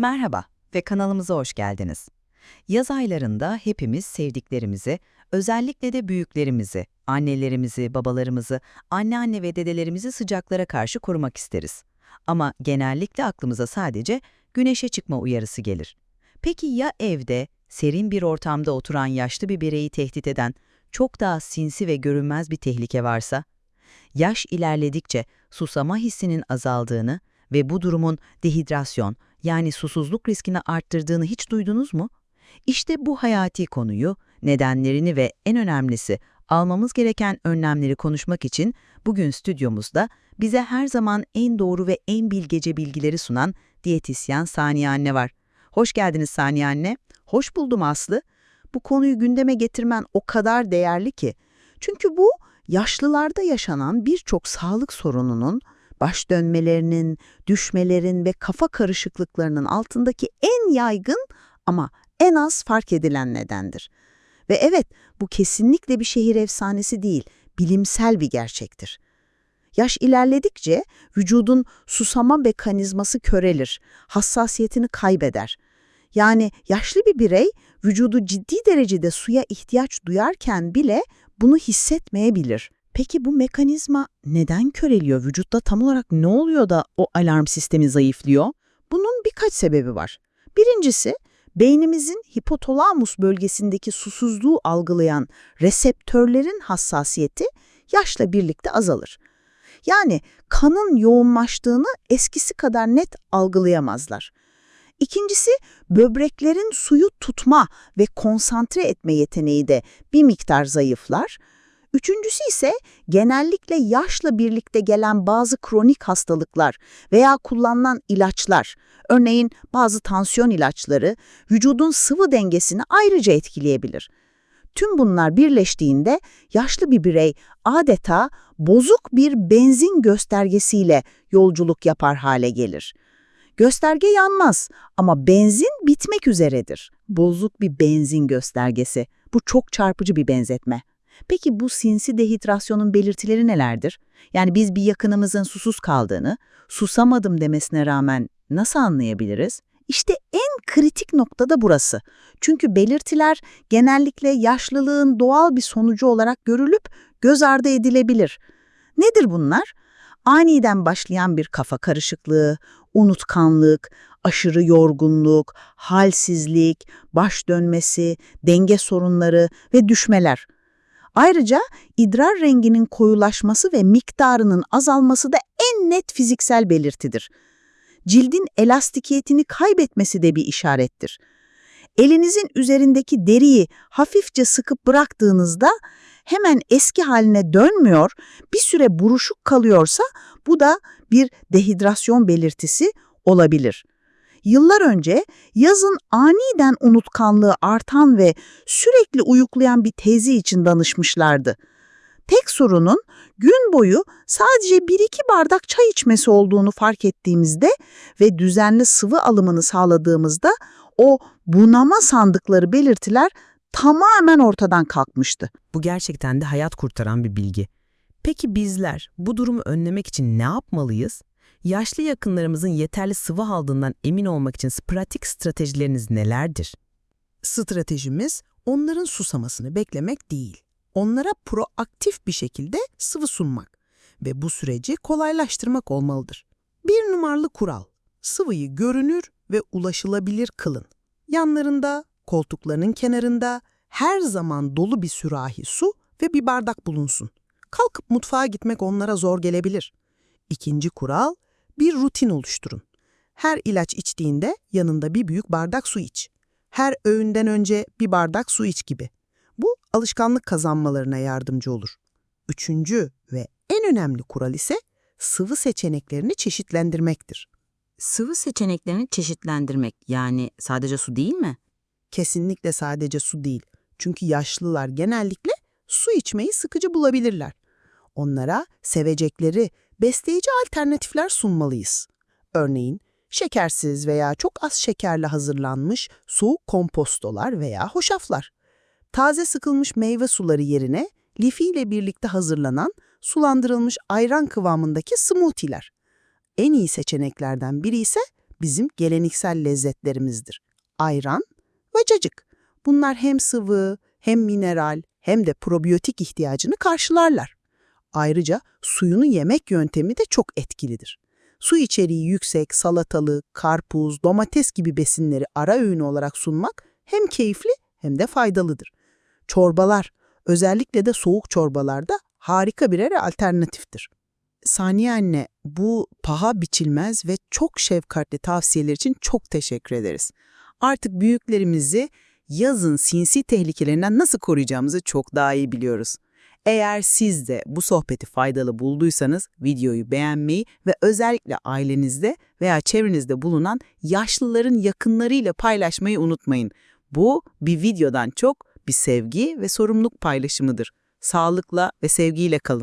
Merhaba ve kanalımıza hoş geldiniz. Yaz aylarında hepimiz sevdiklerimizi, özellikle de büyüklerimizi, annelerimizi, babalarımızı, anneanne ve dedelerimizi sıcaklara karşı korumak isteriz. Ama genellikle aklımıza sadece güneşe çıkma uyarısı gelir. Peki ya evde, serin bir ortamda oturan yaşlı bir bireyi tehdit eden, çok daha sinsi ve görünmez bir tehlike varsa? Yaş ilerledikçe susama hissinin azaldığını ve bu durumun dehidrasyon, yani susuzluk riskini arttırdığını hiç duydunuz mu? İşte bu hayati konuyu, nedenlerini ve en önemlisi almamız gereken önlemleri konuşmak için bugün stüdyomuzda bize her zaman en doğru ve en bilgece bilgileri sunan diyetisyen Saniye Anne var. Hoş geldiniz Saniye Anne. Hoş buldum Aslı. Bu konuyu gündeme getirmen o kadar değerli ki. Çünkü bu yaşlılarda yaşanan birçok sağlık sorununun baş dönmelerinin, düşmelerin ve kafa karışıklıklarının altındaki en yaygın ama en az fark edilen nedendir. Ve evet, bu kesinlikle bir şehir efsanesi değil, bilimsel bir gerçektir. Yaş ilerledikçe vücudun susama mekanizması körelir, hassasiyetini kaybeder. Yani yaşlı bir birey vücudu ciddi derecede suya ihtiyaç duyarken bile bunu hissetmeyebilir. Peki bu mekanizma neden köreliyor? Vücutta tam olarak ne oluyor da o alarm sistemi zayıflıyor? Bunun birkaç sebebi var. Birincisi, beynimizin hipotalamus bölgesindeki susuzluğu algılayan reseptörlerin hassasiyeti yaşla birlikte azalır. Yani kanın yoğunlaştığını eskisi kadar net algılayamazlar. İkincisi, böbreklerin suyu tutma ve konsantre etme yeteneği de bir miktar zayıflar. Üçüncüsü ise genellikle yaşla birlikte gelen bazı kronik hastalıklar veya kullanılan ilaçlar, örneğin bazı tansiyon ilaçları vücudun sıvı dengesini ayrıca etkileyebilir. Tüm bunlar birleştiğinde yaşlı bir birey adeta bozuk bir benzin göstergesiyle yolculuk yapar hale gelir. Gösterge yanmaz ama benzin bitmek üzeredir. Bozuk bir benzin göstergesi. Bu çok çarpıcı bir benzetme. Peki bu sinsi dehidrasyonun belirtileri nelerdir? Yani biz bir yakınımızın susuz kaldığını, susamadım demesine rağmen nasıl anlayabiliriz? İşte en kritik nokta da burası. Çünkü belirtiler genellikle yaşlılığın doğal bir sonucu olarak görülüp göz ardı edilebilir. Nedir bunlar? Aniden başlayan bir kafa karışıklığı, unutkanlık, aşırı yorgunluk, halsizlik, baş dönmesi, denge sorunları ve düşmeler. Ayrıca idrar renginin koyulaşması ve miktarının azalması da en net fiziksel belirtidir. Cildin elastikiyetini kaybetmesi de bir işarettir. Elinizin üzerindeki deriyi hafifçe sıkıp bıraktığınızda hemen eski haline dönmüyor, bir süre buruşuk kalıyorsa bu da bir dehidrasyon belirtisi olabilir. Yıllar önce yazın aniden unutkanlığı artan ve sürekli uyuklayan bir teyze için danışmışlardı. Tek sorunun gün boyu sadece bir iki bardak çay içmesi olduğunu fark ettiğimizde ve düzenli sıvı alımını sağladığımızda o bunama sandıkları belirtiler tamamen ortadan kalkmıştı. Bu gerçekten de hayat kurtaran bir bilgi. Peki bizler bu durumu önlemek için ne yapmalıyız? Yaşlı yakınlarımızın yeterli sıvı aldığından emin olmak için pratik stratejileriniz nelerdir? Stratejimiz onların susamasını beklemek değil. Onlara proaktif bir şekilde sıvı sunmak ve bu süreci kolaylaştırmak olmalıdır. Bir numaralı kural, sıvıyı görünür ve ulaşılabilir kılın. Yanlarında, koltuklarının kenarında her zaman dolu bir sürahi su ve bir bardak bulunsun. Kalkıp mutfağa gitmek onlara zor gelebilir. İkinci kural, bir rutin oluşturun. Her ilaç içtiğinde yanında bir büyük bardak su iç. Her öğünden önce bir bardak su iç gibi. Bu alışkanlık kazanmalarına yardımcı olur. Üçüncü ve en önemli kural ise sıvı seçeneklerini çeşitlendirmektir. Sıvı seçeneklerini çeşitlendirmek yani sadece su değil mi? Kesinlikle sadece su değil. Çünkü yaşlılar genellikle su içmeyi sıkıcı bulabilirler. Onlara sevecekleri besleyici alternatifler sunmalıyız. Örneğin şekersiz veya çok az şekerle hazırlanmış soğuk kompostolar veya hoşaflar. Taze sıkılmış meyve suları yerine lifi ile birlikte hazırlanan sulandırılmış ayran kıvamındaki smoothie'ler. En iyi seçeneklerden biri ise bizim geleneksel lezzetlerimizdir. Ayran ve cacık. Bunlar hem sıvı, hem mineral, hem de probiyotik ihtiyacını karşılarlar. Ayrıca suyunu yemek yöntemi de çok etkilidir. Su içeriği yüksek salatalık, karpuz, domates gibi besinleri ara öğün olarak sunmak hem keyifli hem de faydalıdır. Çorbalar, özellikle de soğuk çorbalarda harika birer alternatiftir. Saniye anne, bu paha biçilmez ve çok şefkatli tavsiyeler için çok teşekkür ederiz. Artık büyüklerimizi yazın sinsi tehlikelerinden nasıl koruyacağımızı çok daha iyi biliyoruz. Eğer siz de bu sohbeti faydalı bulduysanız videoyu beğenmeyi ve özellikle ailenizde veya çevrenizde bulunan yaşlıların yakınlarıyla paylaşmayı unutmayın. Bu bir videodan çok bir sevgi ve sorumluluk paylaşımıdır. Sağlıkla ve sevgiyle kalın.